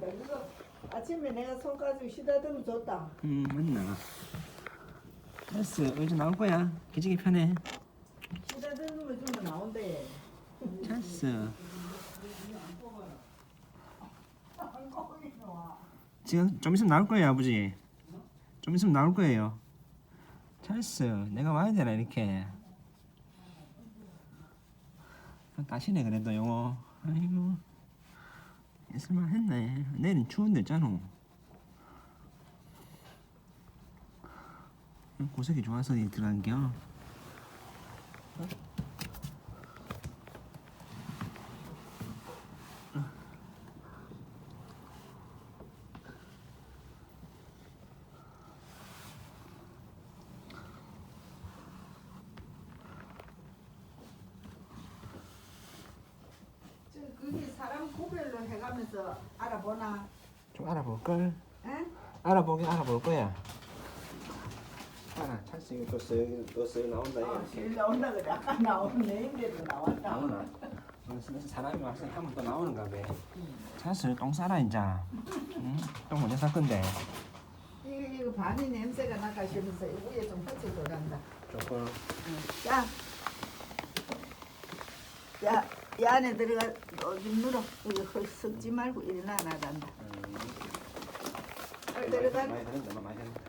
있다. 그거 아침에 내가 손 가지고 시다듬어 줬다. 음 맞나? 됐어. 이제 나올 거야. 기지개 편해 시다듬으면 좀 나온대. 됐어. 지금 좀 있으면 나올 거예요 아버지. 좀 있으면 나올 거예요. 됐어. 내가 와야 되나 이렇게. 다시네 그래도 영어. 아이고 있을만 했네. 내일은 추운데 있잖아 고색이 좋아서 이 들어간 겨 저 그게 사람 구별로 해가면서 알아보나? 좀 알아볼걸 에? 알아보긴 알아볼 거야 알아 찰스 이거 또 쓱, 또쓱 나온다 어, 이렇게 제일 나온다 그래. 아까 나온 네임대로 나왔다. 나오나? 무슨 사람이 와서 하면 또 나오는가 봐. 찰스 똥 싸라 인자. 응? 똥 언제 쌀 건데? 이거 이거 반이 냄새가 나까 싶어서 위에 좀 흩어 돌란다. 조금. 야, 야, 이 안에 들어가 어, 좀 눌어. 이거 헐 섞지 말고 일어나 나간다. 빨리 들어가. 많이 되는데, 많이 되는데.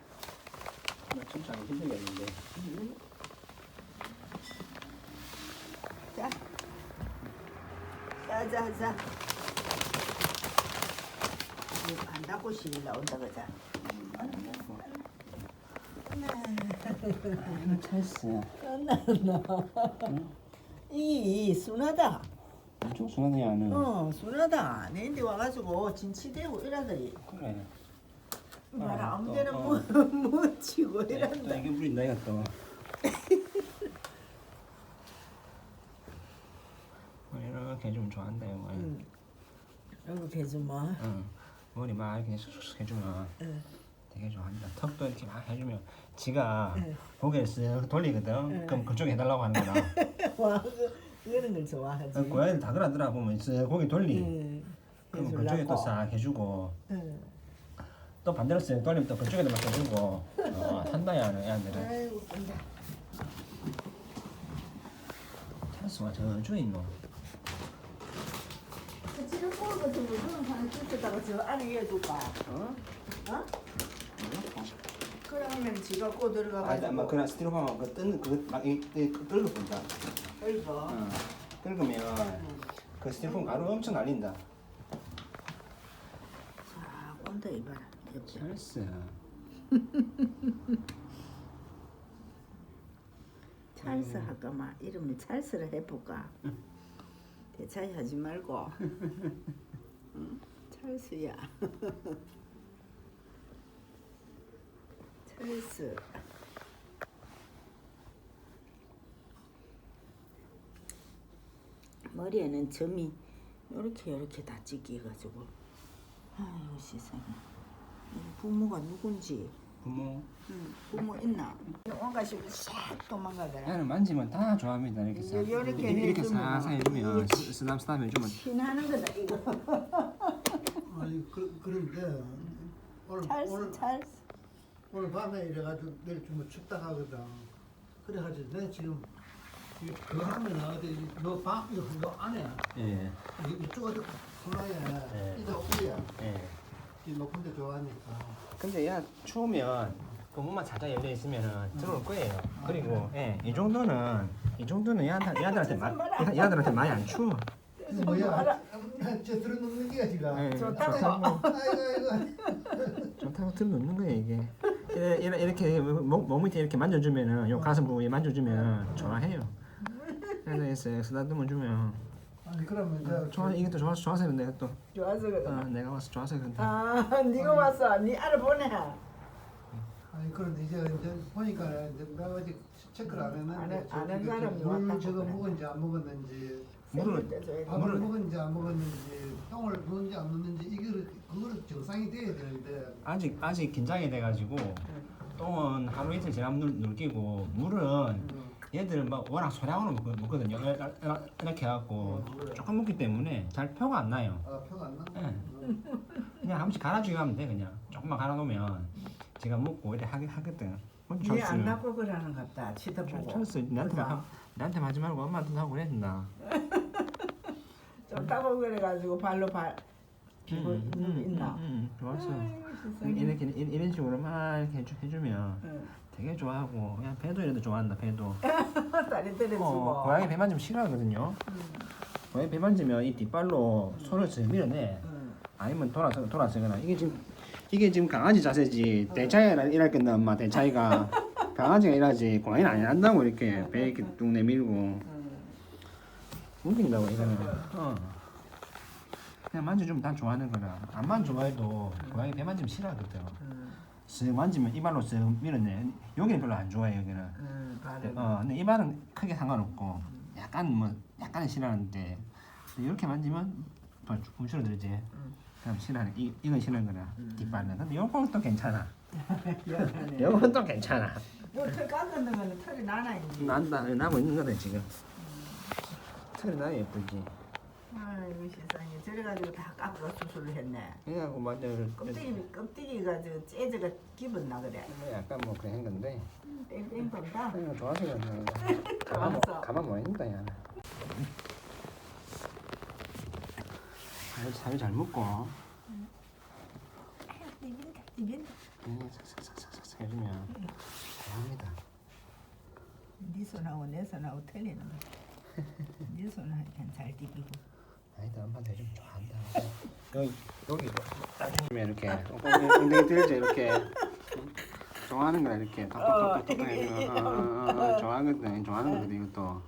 나 춤추기 힘들겠는데. 자, 자, 자, 자. 이거 안 닫고 실 나온다 그자. 찰스. 이 순하다. 엄청 순하네, 야는. 어, 순하다. 내 인데 와가지고 진치대고 이러더니 그래. 봐라 아, 아무 데나 또, 뭐 묻히고 또 이런다. 이게 부린다, 이거 또. 뭐 이렇게 해주면 좋아한다, 이거. 응. 이렇게 해주면 응. 머리 막 이렇게 쑥쑥 해주면 응. 되게 좋아한다. 턱도 이렇게 막 해주면 지가 응. 고개를 쓱 돌리거든. 응. 그럼 그쪽에 해달라고 하는 거다. 와, 그, 그런 걸 좋아하지. 그 고양이들 다 그러더라 보면 쓱 고개 돌리. 응. 그럼 그쪽에 또싹 해주고 응. 또 반대로 쓱 돌리면 또 그쪽에도 막 해주고 어, 한다 야 애들은. 아이고 근데 찬수가 저쪽에 있노. 그 지금 꼴 같은 거 그런 하나 뜯다가 저 안에 해줄까? 어? 어? 그러면 지가 꼬 아, 들어가가지고 아마 그냥 스티로폼 그 뜨는 그막이 뜰거 본다. 어. 뜰거면 그 스티로폼 가루 엄청 날린다. 자 온다 이봐라 옆에 찰스. 찰스 할까마 이름을 찰스를 해볼까? 대차이 하지 말고 응? 찰스야 찰스 머리에는 점이 이렇게 이렇게 다 찍혀가지고 아이고 세상에 이 부모가 누군지 부모. 응, 부모 있나? 온갖 싹 도망가더라 애는 만지면 다 좋아합니다. 이렇게 싹. 요렇게 이렇게, 이렇게 해주면 싹싹 해주면 스- 스남 스남 해주면 신하는 거다 이거 아니 그, 그런데 오늘 찰스 오늘 찰스 오늘 밤에 이래가지고 내일 좀 춥다 하거든. 그래가지고 내가 지금 이 그 하면 어디 너방 이거 너 안에 예. 이- 이쪽에 코너에 네. 이다 위에 예. 이 높은 데 좋아하니까. 근데 야 추우면 그 문만 살짝 열려 있으면은 들어올 거예요. 그리고 예, 이 정도는 이 정도는 얘한테 얘한테 마, 얘한테한테 많이 안 추워. 이거 뭐야? 저 들어놓는 게야 지금. 예, 좋다고. 좋다고 아이고 아이고. 좋다고 들어놓는 거예요 이게. 이렇게, 이렇게 몸, 몸 밑에 이렇게 만져주면은 요 가슴 부위에 만져주면 좋아해요. 그래서 이렇게 쓰다듬어 주면. 아니 그러면 저 좋아 이게 또 좋아서 좋아서 내가 또. 좋아서 그래 어, 내가 와서 좋아서 그런데 아 네가 왔어 네 알아보네 아니 그런데 이제 이제 보니까 이제 내가 아직 체크를 안 했는데 안 해- 저안한 이거 사람이 물 왔다고 저거 그래. 먹었는지 안 먹었는지. 물을 밥을 물을- 먹었는지 안 먹었는지 똥을 먹는지 안 먹는지 이거를 그거를 정상이 돼야 되는데. 아직 아직 긴장이 돼가지고 똥은 하루 이틀 지나면 눌, 눌기고 물은 얘들은 막 워낙 소량으로 먹, 먹거든요. 이렇게 해갖고 조금 먹기 때문에 잘 표가 안 나요. 아 표가 안 나. 예. 한 번씩 갈아주기만 하면 돼 그냥 조금만 갈아놓으면 제가 먹고 이래 하긴 하거든 얘안 낳고 그러는 것 같다. 치다 보고. 철수 나한테 나한테 하지 말고 엄마한테 하고 그랬나 좀 따고 그래가지고 발로 발 비고 있나? 음, 좋았어 아이고, 세상에. 이렇게 이런, 이런 식으로 막 이렇게 해주, 해주면 응. 되게 좋아하고 그냥 배도 이래도 좋아한다 배도. 다리 때려주고. 어, 고양이 배 만지면 싫어하거든요. 고양이 배 만지면 이 뒷발로 손을 쓱 밀어내. 응. 아니면 돌아서 돌아서거나. 이게 지금 이게 지금 강아지 자세지. 대차이가 일할 건데 엄마. 대차이가. 강아지가 일하지. 고양이는 안 한다고 이렇게 배 이렇게 뚝 내밀고. 응. 웃긴다고 이거는. 어. 그냥 만져주면 다 좋아하는 거라 안만 좋아해도 고양이 배 만지면 싫어하거든 응. 쓱 만지면 이발로 쓱 밀어내 여기는 별로 안 좋아해 여기는 응. 발을. 어 근데 이발은 크게 상관없고 약간 뭐 약간은 싫어하는데 이렇게 만지면 더 움츠러들지 응. 그럼 싫어하는 이 이건 싫어하는 거나 뒷발은 근데 요건 또 괜찮아 미안하네. 요건 또 괜찮아 뭐털 깎는 거는 털이 나나 있니? 난다 나고 있는 거다 지금 털이 나야 예쁘지 아이고 세상에 저래가지고 다 깎아 수술을 했네. 그래갖고 맞아 껍데기 껍데기가 저 재즈가 기분 나 그래. 약간 뭐 그런 건데 땡땡 돈다. 그냥 좋아서 그런 거 가만 못-. 가만 못 있는다 야 잘, 잘, 잘 먹고 비빈다 비빈다. 그냥 싹싹싹싹싹 해주면 잘합니다 네 손하고 내 손하고 틀리는 거. 네 손은 잘 디비고. 아니다 엄마한테 해주면 좋아한다. 여기 여기 따주면 이렇게 엉덩이 들지 이렇게. 좋아하는 거야 이렇게. 톡톡톡톡 어, 어, 어, 좋아하거든 좋아하는 거거든 이것도.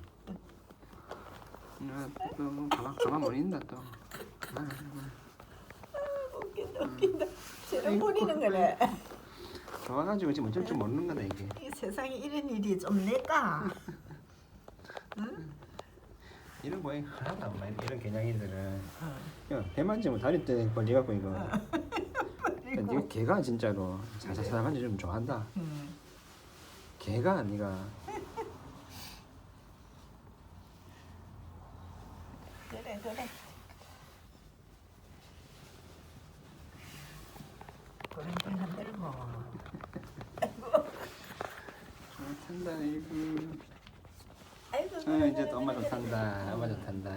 아, 또 가만 가만 못 있는다 또. 아, 웃긴다 웃긴다. 저런 버리는 거네. 좋아가지고 지금 어쩔 줄 모르는 거다 이게. 이 세상에 이런 일이 좀 낼까? 이런 거에 하나도 안 많이 이런 개냥이들은. 야, 배 만지면 다리 때 벌려갖고 이거. 그러니까 네가 개가 진짜로 살살살 만져주면 좋아한다. 음. 개가 네가. 그래 그래. 그런 한 들고. 탄다 이거 아이고. 아 이제 또 엄마 좋단다. 엄마 좋단다.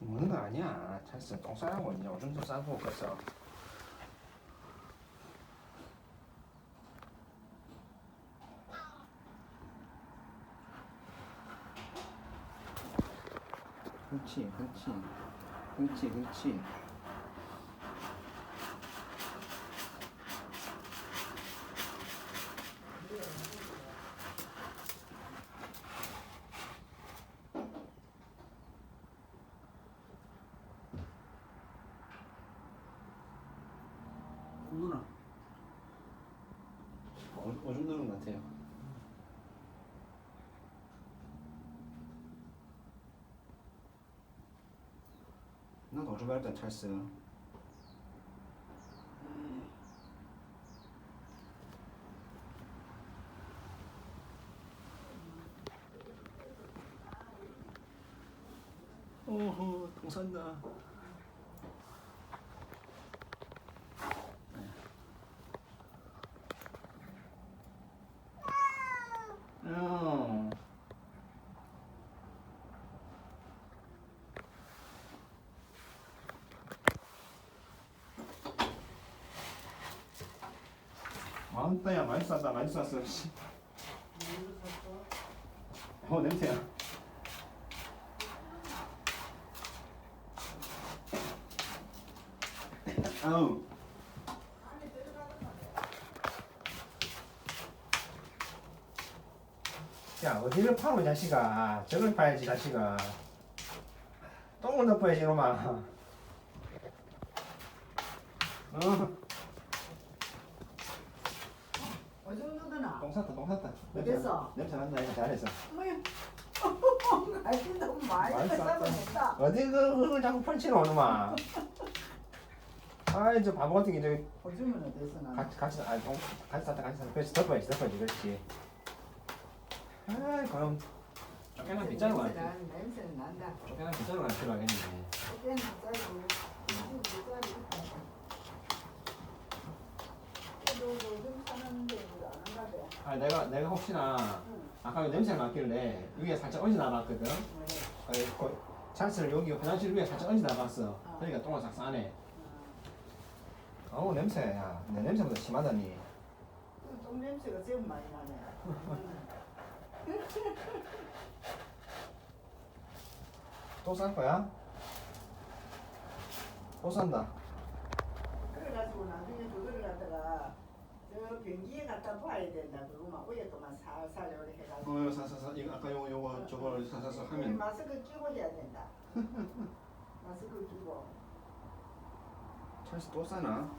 먹는 거 아니야. 찰스 똥 싸고 이제 오줌도 싸고 그래서. 그렇지 그렇지 그렇지 그렇지 누나. 오- 오줌 누는 것 같아요. 나도 오줌 때 찰스 오호 똥 싼다 어. 많다야. 많이 쌌다. 많이 쌌어. 씨. 어 냄새야. 아우. 야 어디를 파노 이 자식아. 저걸 파야지 자식아. 똥을 덮어야지 이놈아. 어 오줌 누구나. 똥 쌌다 똥 쌌다 어딨어? 냄새 난다 이거 잘했어 뭐야? 아이 너무 많이 많이 쌌다. 어디 그 흙을 자꾸 펼치노 놈아 아이 저 바보 같은 게 저기 오줌은 어디서 나? 같이 같이 아 똥, 같이 쌌다 같이 쌌다 그렇지 덮어야지 덮어야지 그렇지 아이 그럼 쫓겨난 빗자루 안 냄새는 난다. 쫓겨난 빗자루 안 필요하겠네. 그때는 빗자루, 요즘 빗자루 있다. 그래도 요즘 사는 데는 아 내가 내가 혹시나 응. 아까 냄새가 났길래 위에 살짝 얹어 나갔거든. 그래. 어, 거- 찬스를 여기 화장실 위에 살짝 얹어 나갔어. 그러니까 똥을 싹 싸네. 어. 어우 냄새야. 내 냄새보다 심하다니. 그 똥 냄새가 제일 많이 나네. 또 쌀 거야? 또 산다. 그래가지고 나중에 그거를 갖다가 저 변기에 갖다 봐야 된다. 그거만 위에도만 살살 요리 해가지고. 어 사사사 이거 아까 요거 요거 저거 사사사 하면 마스크 끼고 해야 된다. 마스크 끼고. 찬스 또 싸나?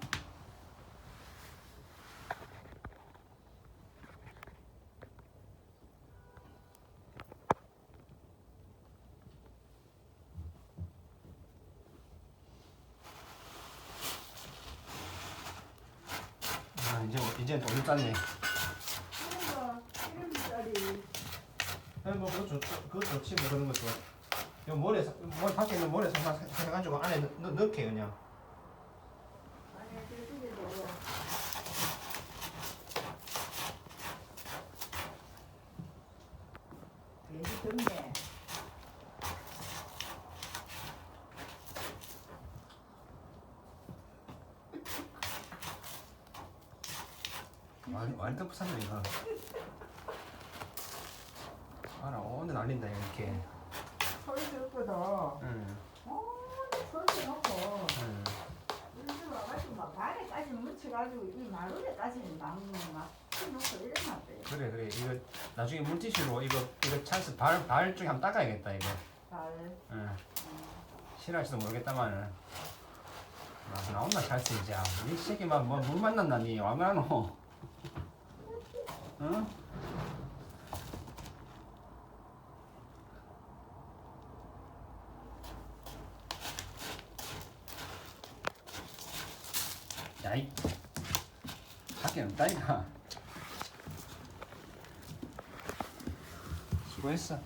아 이제 이제 또 일단네. 이런 거, 이런 짜리. 아니 뭐 그거 좋 그거 좋지 뭐 그런 것도. 요 모래 모 밖에 있는 모래 상상 해가지고 안에 넣, 넣, 넣게 그냥. 아니, 그쪽에 도 돼지 덥네. 많이 덮었네 이거. 알아 오늘 날린다 이렇게. 소리 듣거든. 응. 어, 소리 놓고. 응. 요즘 와가지고 막 발에까지 묻혀가지고 이 마루에까지 막막 놓고 이래놨대. 그래 그래 이거 나중에 물티슈로 이거 이거 찬스 발 발 쪽에 한번 닦아야겠다 이거. 발. 응. 싫어할지도 모르겠다만은. 아, 나온나 찬스 이제. 이 새끼 막뭐 물 만 난다니 와면노. 응? 야이 밖에 없다니까 수고했어